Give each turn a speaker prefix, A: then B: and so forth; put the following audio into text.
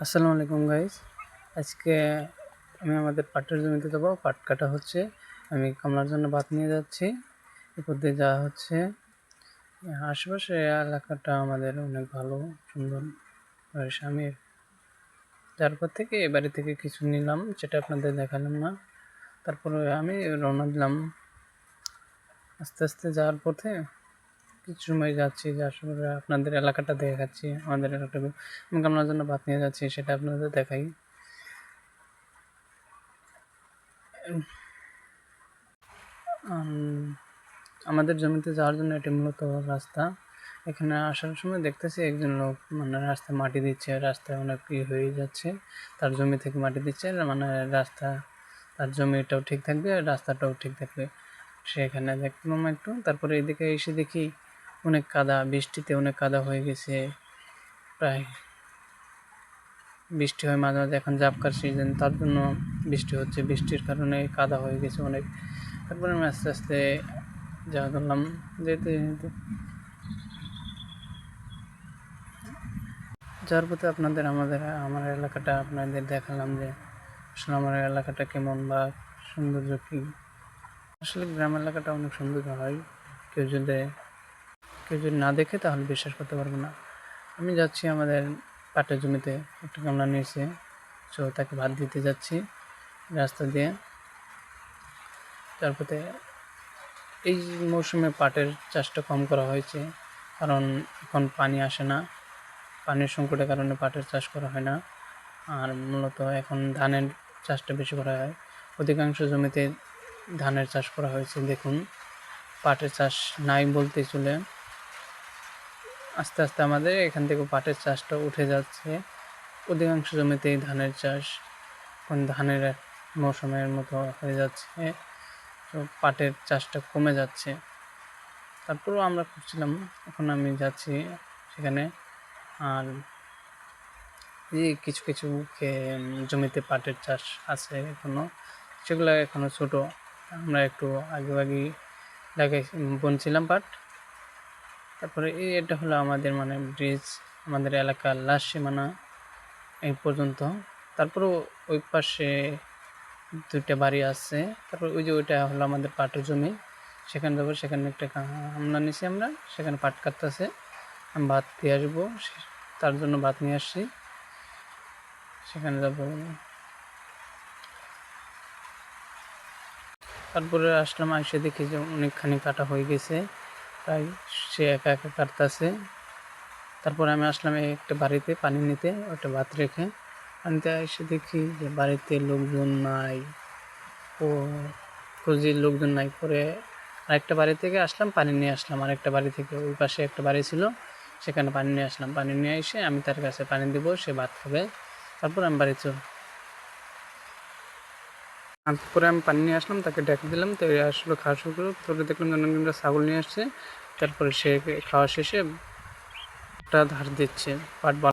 A: আসসালামু আলাইকুম গাইজ আজকে আমি আমাদের পাটের জমিতে যাব পাট কাটা হচ্ছে। আমি কামলার জন্য বাত নিয়ে যাচ্ছি। এরপর দিয়ে যাওয়া হচ্ছে। আশেপাশে এলাকাটা আমাদের অনেক ভালো, সুন্দর স্বামীর। তারপর থেকে এ বাড়ি থেকে কিছু নিলাম, সেটা আপনাদের দেখালাম না। তারপরে আমি রওনা দিলাম। আস্তে আস্তে যাওয়ার পথে কিছু সময় যাচ্ছি যার সময় আপনাদের এলাকাটা দেখাচ্ছি, আমাদের এলাকাটা আমি কামলার জন্য ভাত নিয়ে যাচ্ছি, সেটা আপনাদের দেখাই। আমাদের জমিতে যাওয়ার জন্য এটি মূলত রাস্তা। এখানে আসার সময় দেখতেছি একজন লোক মানে রাস্তায় মাটি দিচ্ছে, রাস্তায় অনেক ই হয়ে যাচ্ছে। তার জমি থেকে মাটি দিচ্ছে মানে রাস্তা, তার জমিটাও ঠিক থাকবে, রাস্তাটাও ঠিক থাকবে। সেখানে দেখলাম একটু, তারপরে এদিকে এসে দেখি অনেক কাদা, বৃষ্টিতে অনেক কাদা হয়ে গেছে প্রায়। বৃষ্টি হয় মাঝে মাঝে এখন জাপকার সিজন তার জন্য বৃষ্টি হচ্ছে। বৃষ্টির কারণে কাদা হয়ে গেছে অনেক। তারপরে আমি আস্তে আস্তে যা করলাম যেতে যেতে। যাওয়ার পথে আপনাদের, আমাদের, আমার এলাকাটা আপনাদের দেখালাম যে আসলে আমার এলাকাটা কেমন বা সৌন্দর্য কী। আসলে গ্রাম এলাকাটা অনেক সুন্দর হয়। কেউ যদি কেউ যদি না দেখে, তাহলে বিশ্বাস করতে পারবে না। আমি যাচ্ছি আমাদের পাটের জমিতে, একটা কামলা নিয়েছে। তো তাকে ভাত দিতে যাচ্ছি রাস্তা দিয়ে। তারপরে এই মৌসুমে পাটের চাষটা কম করা হয়েছে, কারণ এখন পানি আসে না। পানির সংকটের কারণে পাটের চাষ করা হয় না। আর মূলত এখন ধানের চাষটা বেশি করা হয়। অধিকাংশ জমিতে ধানের চাষ করা হয়েছে। দেখুন, পাটের চাষ নাই বলতে চলে। আস্তে আস্তে আমাদের এখান থেকে পাটের চাষটা উঠে যাচ্ছে। অধিকাংশ জমিতেই ধানের চাষ এখন ধানের মৌসুমের মতো হয়ে যাচ্ছে। তো পাটের চাষটা কমে যাচ্ছে। তারপরেও আমরা করছিলাম এখন আমি যাচ্ছি সেখানে। আর এই কিছু কিছু জমিতে পাটের চাষ আছে এখনও সেগুলো এখনও ছোটো। আমরা একটু আগে আগে লাগাই বুনছিলাম পাট। তারপরে এই এটা হলো আমাদের মানে ব্রিজ আমাদের এলাকার লাস্ট সীমানা এই পর্যন্ত। তারপরেও ওই পাশে দুইটা বাড়ি আছে। তারপর ওই যে ওইটা হলো আমাদের পাটের জমি। সেখানে যাব, সেখানে একটা হামলা নিছি আমরা। সেখানে পাট কাটতেছে। আমি ভাত দিয়ে আসব। তার জন্য ভাত নিয়ে আসছি। সেখানে যাব। তারপরে আসলাম এসে দেখি যে অনেকখানি কাটা হয়ে গেছে। তাই সে একা একা কাটতেছে। তারপরে আমি আসলাম একটা বাড়িতে পানি নিতে ওটা ভাত রেখে। পানিতে এসে দেখি যে বাড়িতে লোকজন নাই, ও খুঁজি লোকজন নাই। পরে আরেকটা বাড়ি থেকে আসলাম, পানি নিয়ে আসলাম। আরেকটা বাড়ি থেকে ওই পাশে একটা বাড়ি ছিল, সেখানে পানি নিয়ে আসলাম। পানি নিয়ে এসে আমি তার কাছে পানি দেবো, সে ভাত খাবে। তারপর আমি বাড়ি চল তারপরে আমি পানি নিয়ে আসলাম, তাকে ডেকে দিলাম, তো আসলো, খাওয়া শুরু করল। তোকে দেখলাম জনগণরা ছাগল নিয়ে আসছে, তারপরে সে খাওয়া শেষে একটা ধার দিচ্ছে, পাট